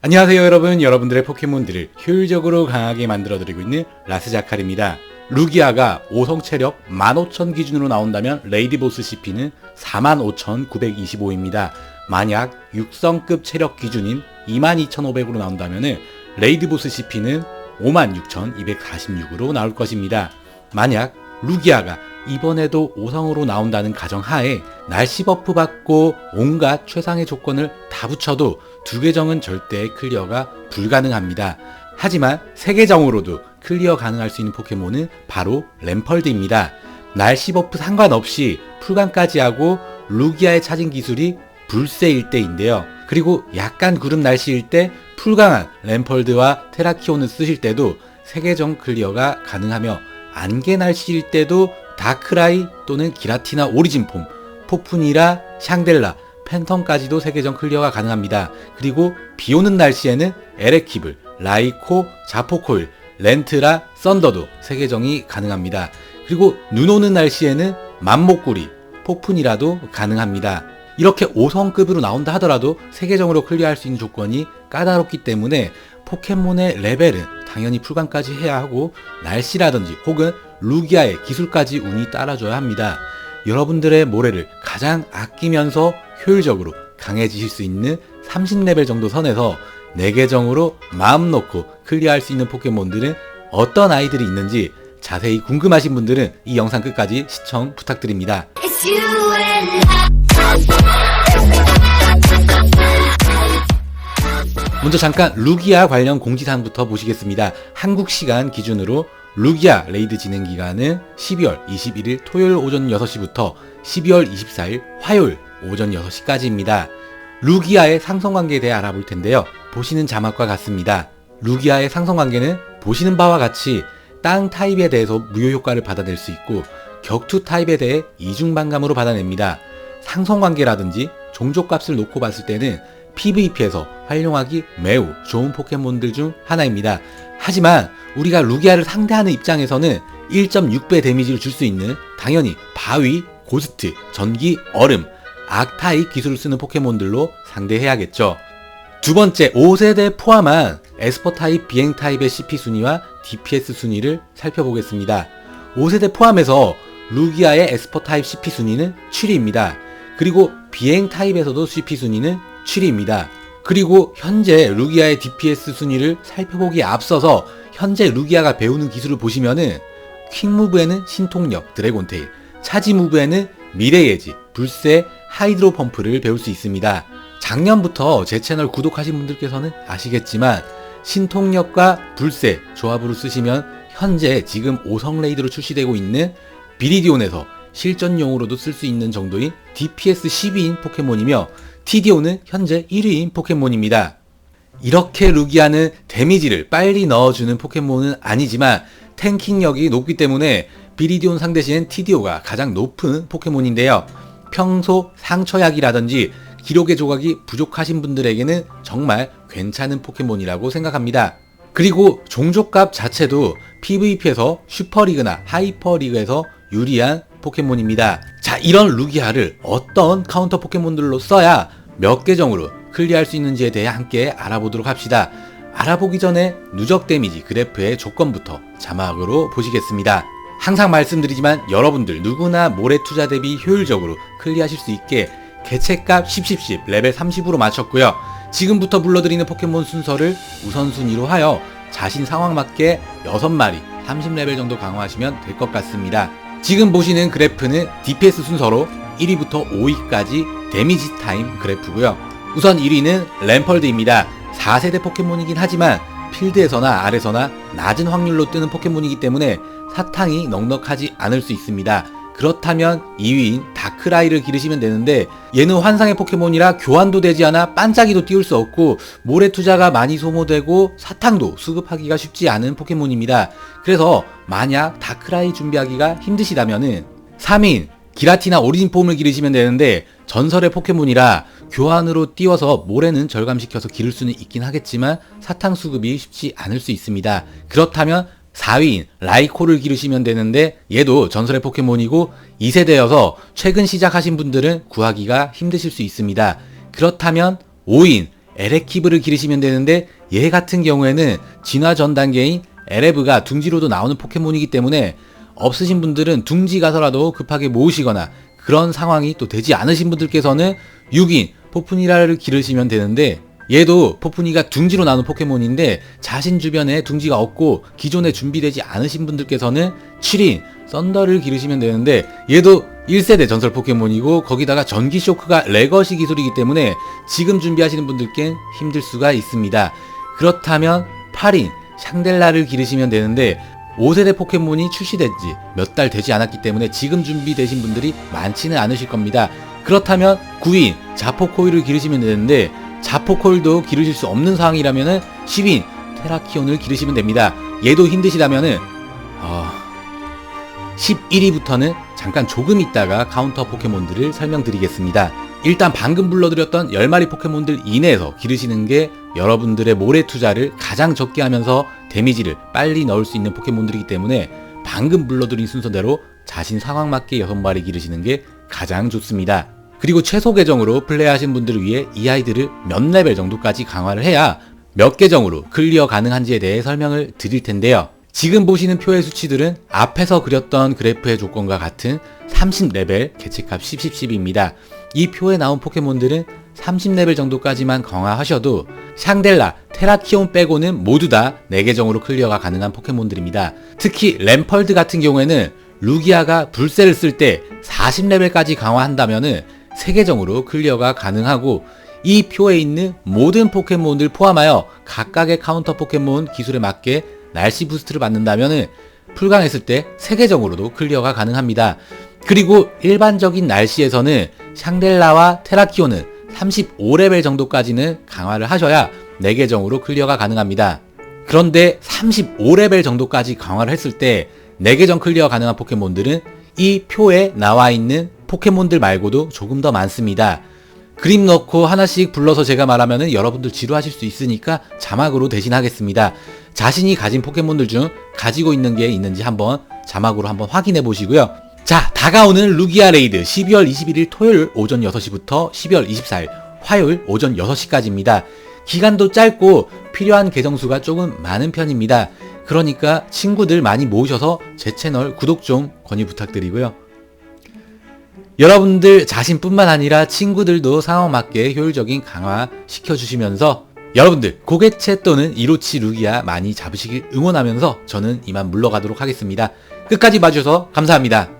안녕하세요 여러분. 여러분들의 포켓몬들을 효율적으로 강하게 만들어드리고 있는 라스자칼입니다. 루기아가 5성 체력 15,000 기준으로 나온다면 레이디보스 CP는 45,925입니다. 만약 6성급 체력 기준인 22,500으로 나온다면 레이디보스 CP는 56,246으로 나올 것입니다. 만약 루기아가 이번에도 5성으로 나온다는 가정하에 날씨 버프 받고 온갖 최상의 조건을 다 붙여도 두 계정은 절대 클리어가 불가능합니다. 하지만 세 계정으로도 클리어 가능할 수 있는 포켓몬은 바로 램펄드입니다. 날씨 버프 상관없이 풀강까지 하고 루기아의 차진 기술이 불세일 때인데요. 그리고 약간 구름 날씨일 때 풀강한 램펄드와 테라키온을 쓰실 때도 세 계정 클리어가 가능하며 안개 날씨일 때도 다크라이 또는 기라티나 오리진 폼, 포푼이라, 샹델라, 팬텀까지도 세계전 클리어가 가능합니다. 그리고 비 오는 날씨에는 에레키블, 라이코, 자포코일, 렌트라, 썬더도 세계정이 가능합니다. 그리고 눈 오는 날씨에는 맘목구리, 포푼이라도 가능합니다. 이렇게 5성급으로 나온다 하더라도 세계정으로 클리어할 수 있는 조건이 까다롭기 때문에 포켓몬의 레벨은 당연히 풀관까지 해야 하고 날씨라든지 혹은 루기아의 기술까지 운이 따라줘야 합니다. 여러분들의 모래를 가장 아끼면서 효율적으로 강해지실 수 있는 30레벨 정도 선에서 4계정으로 마음 놓고 클리어할 수 있는 포켓몬들은 어떤 아이들이 있는지 자세히 궁금하신 분들은 이 영상 끝까지 시청 부탁드립니다. 먼저 잠깐 루기아 관련 공지사항부터 보시겠습니다. 한국 시간 기준으로 루기아 레이드 진행 기간은 12월 21일 토요일 오전 6시부터 12월 24일 화요일 오전 6시까지입니다. 루기아의 상성관계에 대해 알아볼 텐데요. 보시는 자막과 같습니다. 루기아의 상성관계는 보시는 바와 같이 땅 타입에 대해서 무효 효과를 받아낼 수 있고 격투 타입에 대해 이중반감으로 받아냅니다. 상성관계라든지 종족값을 놓고 봤을 때는 PVP에서 활용하기 매우 좋은 포켓몬들 중 하나입니다. 하지만 우리가 루기아를 상대하는 입장에서는 1.6배 데미지를 줄 수 있는 당연히 바위, 고스트, 전기, 얼음, 악타입 기술을 쓰는 포켓몬들로 상대해야겠죠. 두 번째, 5세대 포함한 에스퍼 타입, 비행 타입의 CP 순위와 DPS 순위를 살펴보겠습니다. 5세대 포함해서 루기아의 에스퍼 타입 CP 순위는 7위입니다. 그리고 비행 타입에서도 CP 순위는 7위입니다. 그리고 현재 루기아의 DPS 순위를 살펴보기에 앞서서 현재 루기아가 배우는 기술을 보시면은 퀵무브에는 신통력, 드래곤테일, 차지무브에는 미래예지, 불새, 하이드로 펌프를 배울 수 있습니다. 작년부터 제 채널 구독하신 분들께서는 아시겠지만 신통력과 불새 조합으로 쓰시면 현재 지금 5성 레이드로 출시되고 있는 비리디온에서 실전용으로도 쓸 수 있는 정도인 DPS 12인 포켓몬이며 TDO는 현재 1위인 포켓몬입니다. 이렇게 루기아는 데미지를 빨리 넣어주는 포켓몬은 아니지만 탱킹력이 높기 때문에 비리디온 상대 시엔 TDO가 가장 높은 포켓몬인데요. 평소 상처약이라든지 기록의 조각이 부족하신 분들에게는 정말 괜찮은 포켓몬이라고 생각합니다. 그리고 종족값 자체도 PVP에서 슈퍼리그나 하이퍼리그에서 유리한 포켓몬입니다. 자, 이런 루기아를 어떤 카운터 포켓몬들로 써야 몇 계정으로 클리어할 수 있는지에 대해 함께 알아보도록 합시다. 알아보기 전에 누적 데미지 그래프의 조건부터 자막으로 보시겠습니다. 항상 말씀드리지만 여러분들 누구나 모래 투자 대비 효율적으로 클리어하실 수 있게 개체값 1010 레벨 30으로 맞췄고요. 지금부터 불러드리는 포켓몬 순서를 우선순위로 하여 자신 상황 맞게 6마리 30레벨 정도 강화하시면 될 것 같습니다. 지금 보시는 그래프는 DPS 순서로 1위부터 5위까지 데미지 타임 그래프고요. 우선 1위는 램펄드입니다. 4세대 포켓몬이긴 하지만 필드에서나 아래서나 낮은 확률로 뜨는 포켓몬이기 때문에 사탕이 넉넉하지 않을 수 있습니다. 그렇다면 2위인 다크라이를 기르시면 되는데 얘는 환상의 포켓몬이라 교환도 되지 않아 반짝이도 띄울 수 없고 모래 투자가 많이 소모되고 사탕도 수급하기가 쉽지 않은 포켓몬입니다. 그래서 만약 다크라이 준비하기가 힘드시다면은 3인 기라티나 오리진 폼을 기르시면 되는데 전설의 포켓몬이라 교환으로 띄워서 모래는 절감시켜서 기를 수는 있긴 하겠지만 사탕 수급이 쉽지 않을 수 있습니다. 그렇다면 4위인 라이코를 기르시면 되는데 얘도 전설의 포켓몬이고 2세대여서 최근 시작하신 분들은 구하기가 힘드실 수 있습니다. 그렇다면 5인 에레키브를 기르시면 되는데 얘 같은 경우에는 진화 전 단계인 에레브가 둥지로도 나오는 포켓몬이기 때문에 없으신 분들은 둥지 가서라도 급하게 모으시거나 그런 상황이 또 되지 않으신 분들께서는 6인 포프니라를 기르시면 되는데 얘도 포프니가 둥지로 나오는 포켓몬인데 자신 주변에 둥지가 없고 기존에 준비되지 않으신 분들께서는 7인 썬더를 기르시면 되는데 얘도 1세대 전설 포켓몬이고 거기다가 전기 쇼크가 레거시 기술이기 때문에 지금 준비하시는 분들께는 힘들 수가 있습니다. 그렇다면 8인 샹델라를 기르시면 되는데 5세대 포켓몬이 출시된 지 몇 달 되지 않았기 때문에 지금 준비되신 분들이 많지는 않으실 겁니다. 그렇다면 9인 자포코일을 기르시면 되는데 자포코일도 기르실 수 없는 상황이라면은 10인 테라키온을 기르시면 됩니다. 얘도 힘드시다면은 어, 11위부터는 잠깐 조금 있다가 카운터 포켓몬들을 설명드리겠습니다. 일단 방금 불러드렸던 10마리 포켓몬들 이내에서 기르시는 게 여러분들의 모래 투자를 가장 적게 하면서 데미지를 빨리 넣을 수 있는 포켓몬들이기 때문에 방금 불러드린 순서대로 자신 상황 맞게 6마리 기르시는 게 가장 좋습니다. 그리고 최소 계정으로 플레이하신 분들을 위해 이 아이들을 몇 레벨 정도까지 강화를 해야 몇 계정으로 클리어 가능한지에 대해 설명을 드릴 텐데요. 지금 보시는 표의 수치들은 앞에서 그렸던 그래프의 조건과 같은 30레벨 개체값 10, 10, 10입니다. 이 표에 나온 포켓몬들은 30레벨 정도까지만 강화하셔도 샹델라, 테라키온 빼고는 모두 다 4계정으로 클리어가 가능한 포켓몬들입니다. 특히 램펄드 같은 경우에는 루기아가 불세를 쓸 때 40레벨까지 강화한다면은 3계정으로 클리어가 가능하고 이 표에 있는 모든 포켓몬들 포함하여 각각의 카운터 포켓몬 기술에 맞게 날씨 부스트를 받는다면은 풀강했을 때 3계정으로도 클리어가 가능합니다. 그리고 일반적인 날씨에서는 샹델라와 테라키오는 35레벨 정도까지는 강화를 하셔야 4계정으로 클리어가 가능합니다. 그런데 35레벨 정도까지 강화를 했을 때 4계정 클리어 가능한 포켓몬들은 이 표에 나와 있는 포켓몬들 말고도 조금 더 많습니다. 그림 넣고 하나씩 불러서 제가 말하면은 여러분들 지루하실 수 있으니까 자막으로 대신하겠습니다. 자신이 가진 포켓몬들 중 가지고 있는 게 있는지 한번 자막으로 한번 확인해 보시고요. 자, 다가오는 루기아 레이드 12월 21일 토요일 오전 6시부터 12월 24일 화요일 오전 6시까지입니다. 기간도 짧고 필요한 계정수가 조금 많은 편입니다. 그러니까 친구들 많이 모으셔서 제 채널 구독 좀 권유 부탁드리고요. 여러분들 자신뿐만 아니라 친구들도 상황 맞게 효율적인 강화 시켜 주시면서 여러분들 고개채 또는 이로치 루기아 많이 잡으시길 응원하면서 저는 이만 물러가도록 하겠습니다. 끝까지 봐주셔서 감사합니다.